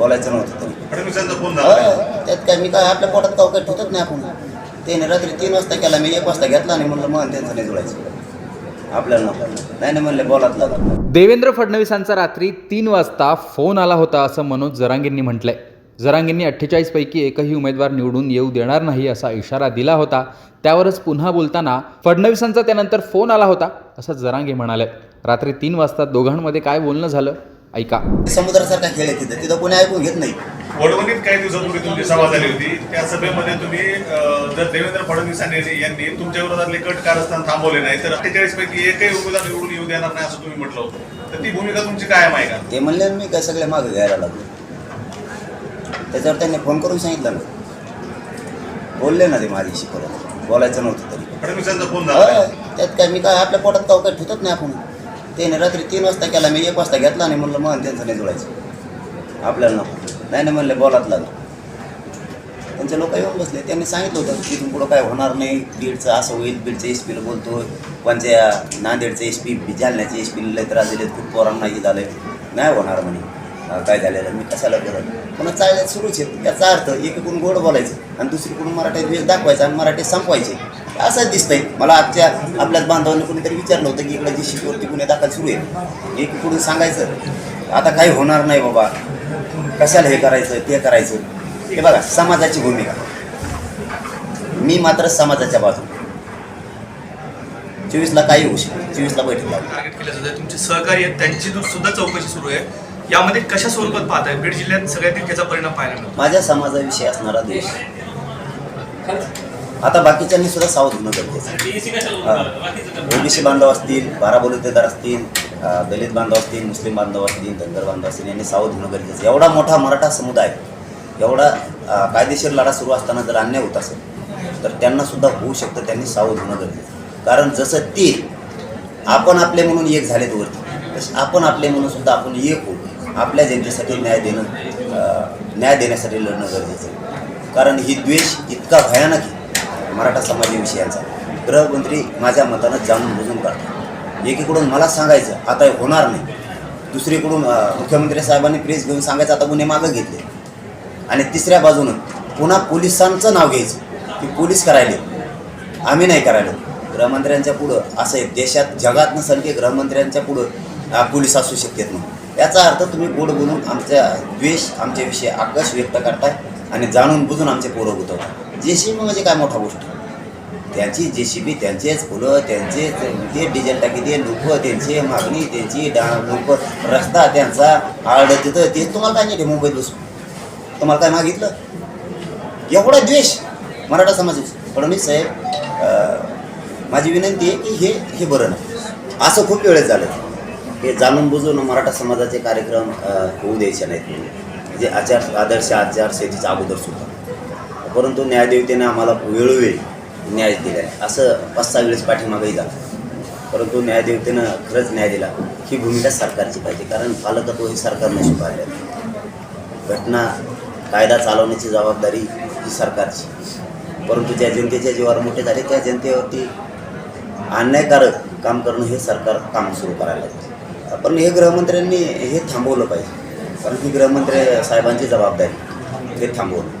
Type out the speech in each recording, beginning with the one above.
बोलायचं नव्हतं तरी हो, त्यात काय मी काय आपल्या पोटात काव काही ठेवतच नाही आपण. त्याने रात्री तीन वाजता केला मी एक वाजता घेतला आणि म्हणलं मग त्यांचं नाही जुळायचं. आपल्याला नको. नाही नाही म्हणले बोलात लागला. देवेंद्र फडणवीसांचा रात्री तीन वाजता फोन आला होता असं मनोज जरांगेंनी म्हटलंय. जरांगेंनी अठ्ठेचाळीस पैकी एकही उमेदवार निवडून येऊ देणार नाही असा इशारा दिला होता. त्यावरच पुन्हा बोलताना फडणवीसांचा त्यानंतर फोन आला होता असं जरांगे म्हणाले. रात्री तीन वाजता दोघांमध्ये काय बोलणं झालं? ऐका. समुद्रासारखा खेळ आहे तिथं. तिथं कोणी ऐकून घेत नाही. वडवणीत काही दिवसापूर्वी तुमची सभा झाली होती. त्या सभेमध्ये तुम्ही अं, जर देवेंद्र फडणवीस यांनी यांनी तुमच्या विरोधातले कट कारस्थान थांबवले नाही तर अठ्ठेचाळीस पैकी एकही उमेदवार निवडून येऊ देणार नाही असं तुम्ही म्हटलं होतं. तर ती भूमिका तुमची कायम आहे का? ते म्हणले मी काय सगळे मागं घ्यायला लागलो. त्याच्यावर त्यांनी फोन करून सांगितलं ना. बोलले ना ते माझ्याशी परत. बोलायचं नव्हतं तरी. फडणवीसांचा फोन हो, झाला त्यात काय मी काय आपल्या पोटात काव काही ठेवतच नाही आपण. त्याने रात्री तीन वाजता केला मी एक वाजता घेतला आणि म्हणलं मग त्यांचं नाही जोडायचं आपल्याला नको. नाही नाही म्हणले बोलात त्यांचे लोक येऊन बसले. त्यांनी सांगितलं होतं की पुढं काय होणार नाही. बीडचं असं होईल. बीडचं एस पीला बोलतो कोणत्या नांदेडचं एस पी जालन्याचे एस पीला लय त्रास दिले खूप पोरांना हे झालं नाही होणार म्हणे. काय झालेलं? मी कशाला करत पुन्हा चालण्यात सुरूच आहे याचा अर्थ एकीकडून गोड बोलायचं आणि दुसरीकडून मराठीत वेळ दाखवायचा आणि मराठी संपवायचे. असंच दिसतंय. मला आजच्या आपल्याच बांधवांनी कोणीतरी विचारलं होतं की इकडे जी शिकवरती गुन्हे दाखल सुरू आहे एकीकडून सांगायचं आता काही होणार नाही बाबा. कशाला हे करायचं ते करायचं? हे बघा समाजाची भूमिका. मी मात्र समाजाच्या बाजू चोवीसला काही होऊ शकते चोवीसला बैठक टार्गेट केलं जातं तुमचे सहकारी आहेत त्यांची सुद्धा चौकशी सुरू आहे. यामध्ये कशा स्वरूपात पाहताय? बीड जिल्ह्यात सगळ्यात त्याचा परिणाम पाहायला मिळतो. माझ्या समाजाविषयी असणारा द्वेष. आता बाकीच्यांनी सुद्धा सावध होणं गरजेचं आहे. ओबीसी बांधव असतील बारा बलुतेदार असतील दलित बांधव असतील मुस्लिम बांधव असतील धनगर बांधव असतील यांनी सावध होणं गरजेचं आहे. एवढा मोठा मराठा समुदाय एवढा कायदेशीर लढा सुरू असताना जर अन्याय होत असेल तर त्यांना सुद्धा होऊ शकतं त्यांनी सावध होणं गरजेचं. कारण जसं ते आपण आपले म्हणून एक झालेत वरती तसं आपण आपले म्हणून सुद्धा आपण एक होऊ आपल्या जनतेसाठी न्याय देणं न्याय देण्यासाठी लढणं गरजेचं आहे. कारण ही द्वेष इतका भयानक आहे. मराठा समाजाविषयीचा गृहमंत्री माझ्या मतानं जाणून बुजून काढतात. एकीकडून मला सांगायचं आता होणार नाही. दुसरीकडून मुख्यमंत्री साहेबांनी प्रेस घेऊन सांगायचं आता गुन्हे मागं घेतले. आणि तिसऱ्या बाजूनं पुन्हा पोलिसांचं नाव घ्यायचं की पोलीस करायले. आम्ही नाही करायला. गृहमंत्र्यांच्या पुढं असं आहे देशात जगात नसेल की गृहमंत्र्यांच्या पुढं पोलीस असू शकतात म्हणून. याचा अर्थ तुम्ही गोड बोलून आमच्या द्वेष आमच्याविषयी आकर्ष व्यक्त करताय आणि जाणून बुजून आमचे पोरं गुतवताय जे सी बी म्हणजे काय मोठा गोष्ट? त्यांची जे सी बी त्यांचेच फुलं त्यांचेच ते डिझेल टाकी ते लोक त्यांची मागणी त्यांची डा लोक रस्ता त्यांचा आळ तिथं ते तुम्हाला काय नाही मुंबईत बसून? तुम्हाला काय मागितलं? एवढा द्वेष मराठा समाज फडणवीस साहेब माझी विनंती आहे की हे हे बरं नाही. असं खूप वेळेस झालं. हे जाणून बुजून मराठा समाजाचे कार्यक्रम होऊ द्यायचे नाहीत म्हणजे आचार आदर्श आचारसंहितेच्या अगोदर सुद्धा परंतु न्यायदेवतेने आम्हाला वेळोवेळी न्याय दिला आहे असं पाच सहा वेळेस पाठीमागंही झालं. परंतु न्यायदेवतेनं खरंच न्याय दिला. ही भूमिका सरकारची पाहिजे. कारण पालकत्व हे सरकारने स्वीकारले घटना कायदा चालवण्याची जबाबदारी ही सरकारची. परंतु ज्या जनतेच्या जीवावर मोठे झाले त्या जनतेवरती अन्यायकारक काम करणं हे सरकार काम सुरू करायला पण हे गृहमंत्र्यांनी हे थांबवलं पाहिजे. कारण ही गृहमंत्री साहेबांची जबाबदारी. हे थांबवलं.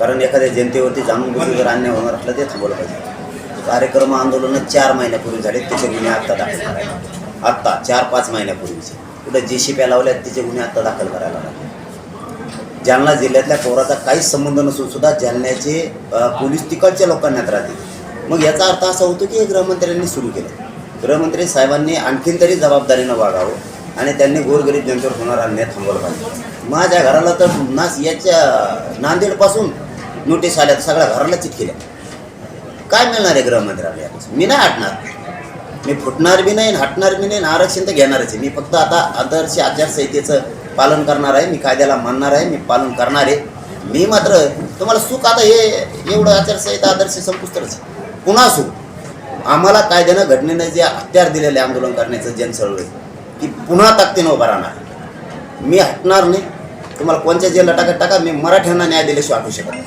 कारण एखाद्या जनतेवरती जाणून बुजून जर अन्याय होणार असला ते थांबवलं पाहिजे कार्यक्रम आंदोलनं चार महिन्यापूर्वी झाले त्याचे गुन्हे आत्ता दाखल करायला आत्ता चार पाच महिन्यापूर्वीचे. कुठं जे शिप्या लावल्यात त्याचे गुन्हे आत्ता दाखल करायला लागले. जालना जिल्ह्यातल्या पोराचा काहीच संबंध नसून सुद्धा जालन्याचे पोलीस तिकडच्या लोकांना राहते मग याचा अर्थ असा होतो की हे गृहमंत्र्यांनी सुरू केलं. गृहमंत्री साहेबांनी आणखीन तरी जबाबदारीनं वागावं आणि त्यांनी गोरगरीब जनतेवर होणार अन्याय थांबवला पाहिजे. माझ्या घराला तर नास याच्या नांदेडपासून नोटीस आल्या सगळ्या घराला चिटकिल्या काय मिळणार आहे गृहमंत्र्याला मी नाही हटणार. मी फुटणार बी नाही हटणार बी नाही आरक्षण तर घेणारच आहे. मी फक्त आता आदर्श आचारसंहितेचं पालन करणार आहे मी कायद्याला मानणार आहे मी पालन करणार आहे. मी मात्र तुम्हाला सुख आता हे एवढं आचारसंहिता आदर्श संपुष्टच पुन्हा सुख आम्हाला कायद्यानं घटनेनं जे हत्यार दिलेले आंदोलन करण्याचं जनसळवळ की पुन्हा ताकदीनं उभा राहणार. मी हटणार नाही. तुम्हाला कोणत्या जेलला टाकत टाका मी मराठ्यांना न्याय दिल्याशिवाय हटू शकत नाही.